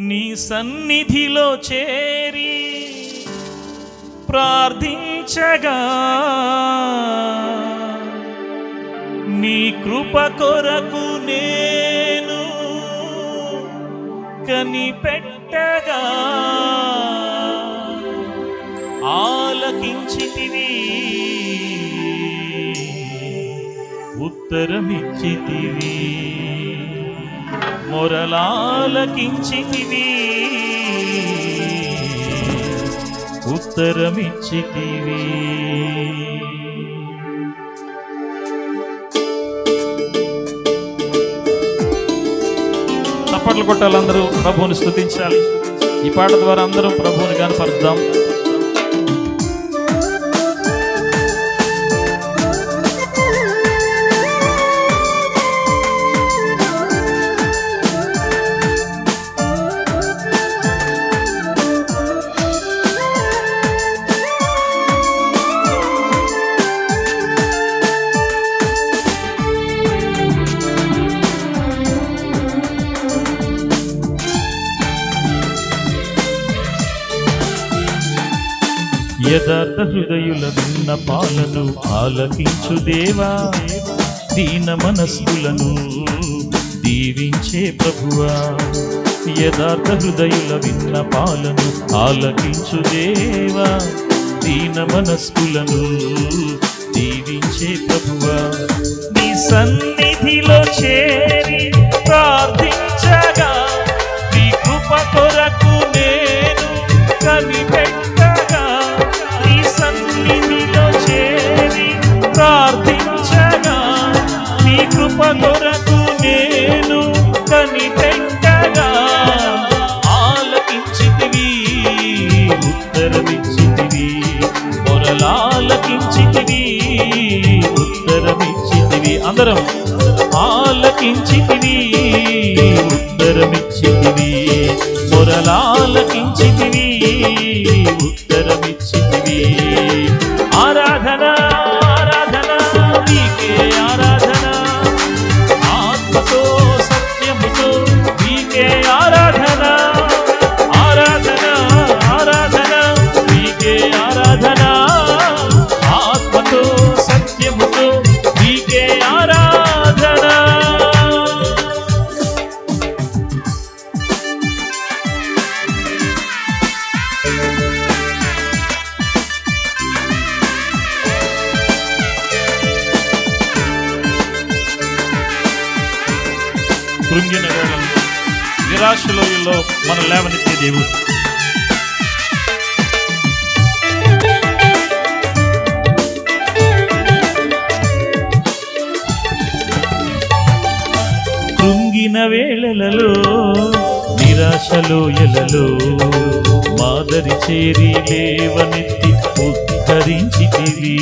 నీ సన్నిధిలో చేరి ప్రార్థించగా నీ కృప కొరకు నేను కనిపెట్టగా ఆలకించితివి. ఉత్తరమిచ్చితివి. మొరలాలకించితివి ఉత్తరమిచ్చితివి. చప్పట్లు కొట్టాలందరూ ప్రభువుని స్థుతించాలి ఈ పాట ద్వారా అందరం ప్రభువుని కనపరుద్దాం యథార్థ హృదయుల విన్న పాలను ఆలకించు దేవా. దీన మనస్కులను దీవించే ప్రభువా. యథార్థ హృదయుల విన్న పాలను ఆలకించు దేవా. దీన మనస్కులను దీవించే ప్రభువా. నీ సన్నిధిలో చేరి అందరం ఆలకించితివి ఉత్తరమిచ్చితివి మొరలాలకించితివి ఉత్తరమిచ్చితివి. కృంగిన వేళల్లో నిరాశలోయల్లో మనం లేవనెత్తే దేవుడు. కృంగిన వేళలలో నిరాశలోయలలో మాదరి చేరి లేవనెత్తి ఉద్ధరించితివి.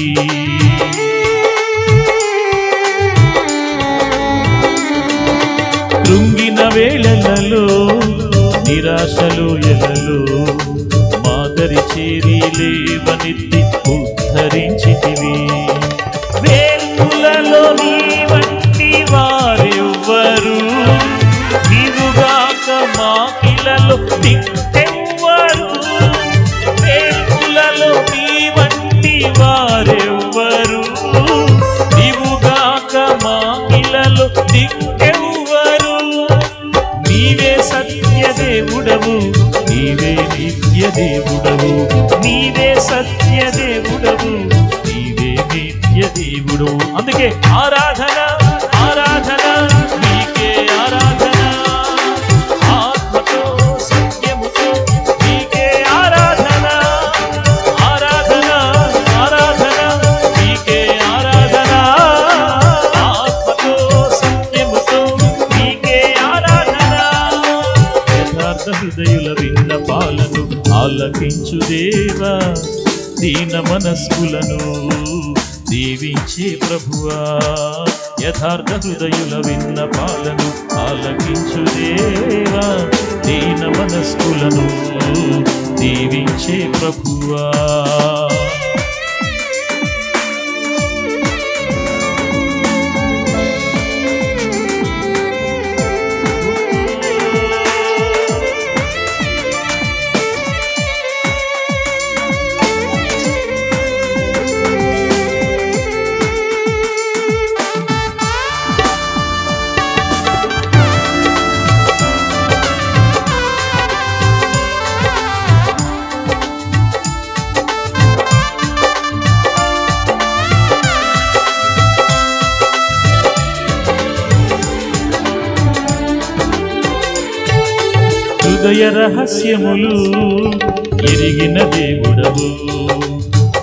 వేళలలో నిరాశలు ఎలలో మాదరి చేరి లేవనెత్తి నీవే సత్య దేవుడవు నీవే నిత్య దేవుడవు నీవే సత్య దేవుడవు నీవే నిత్య దేవుడవు అందుకే ఆరాధన ఆరాధన ఆలకించు దేవా దీన మనస్కులను దీవించే ప్రభువా. యథార్థ హృదయుల విన్న పాలను ఆలకించు దేవా దీన మనస్కులను దీవించే ప్రభువా. హృదయ రహస్యములు ఎరిగిన దేవుడవు.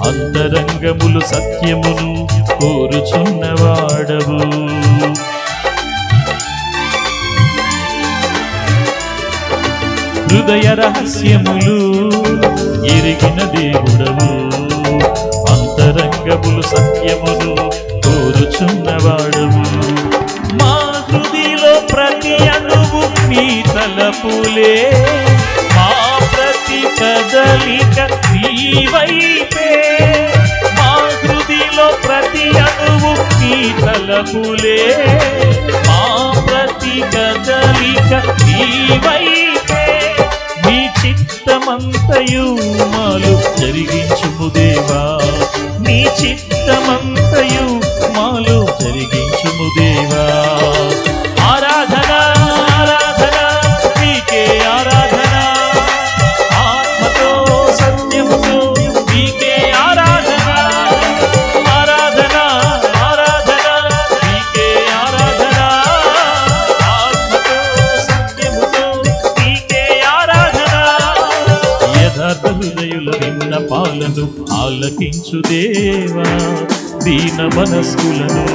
అంతరంగములు సత్యమును కోరుచున్నవాడవు. హృదయ రహస్యములు ఎరిగిన దేవుడవు. అంతరంగములు సత్యములు కోరుచున్నవాడవు. అణువు నీ తలపులే మా ప్రతి కదలిక నీ మా హృదిలో ప్రతి అణువు నీ తలపులే. మా ప్రతి కదలిక నీ మీ చిత్తమంతయు మాలు జరిగించుము దేవా. నీ విన్న పాలను ఆలకించు దేవా. దీన మనస్కులను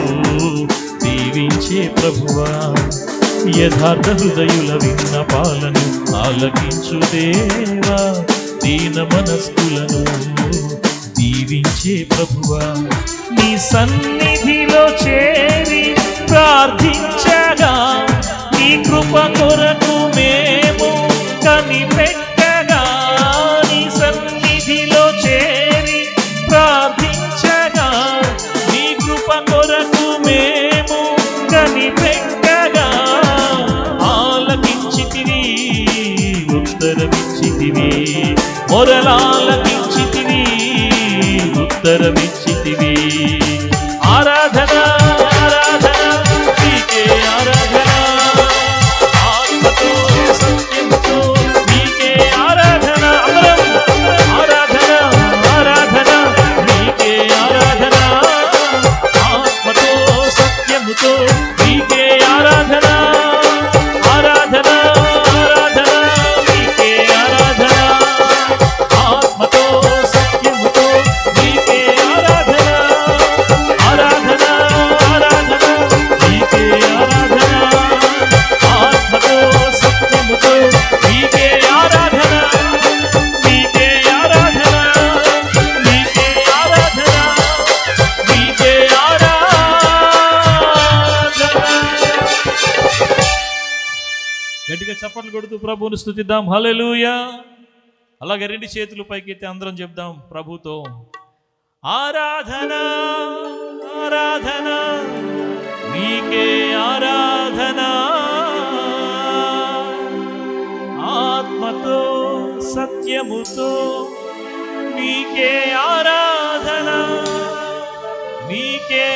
దీవించే ప్రభువా. యథార్థ హృదయుల విన్న పాలను ఆలకించు దేవా. దీన మనస్కులను దీవించే ప్రభువా. నీ సన్నిధిలో చేరి ప్రార్థించగా నీ కృప కొరకు మే మొరలాలకించితివి ఉత్తరమిచ్చి ప్రభువుని స్థుతిద్దాం. హలెలుయా అలాగే రెండు చేతులు పైకెత్తి అందరం చెప్దాం. ప్రభుతో ఆరాధన ఆరాధన నీకే ఆరాధన ఆత్మతో సత్యముతో నీకే ఆరాధన నీకే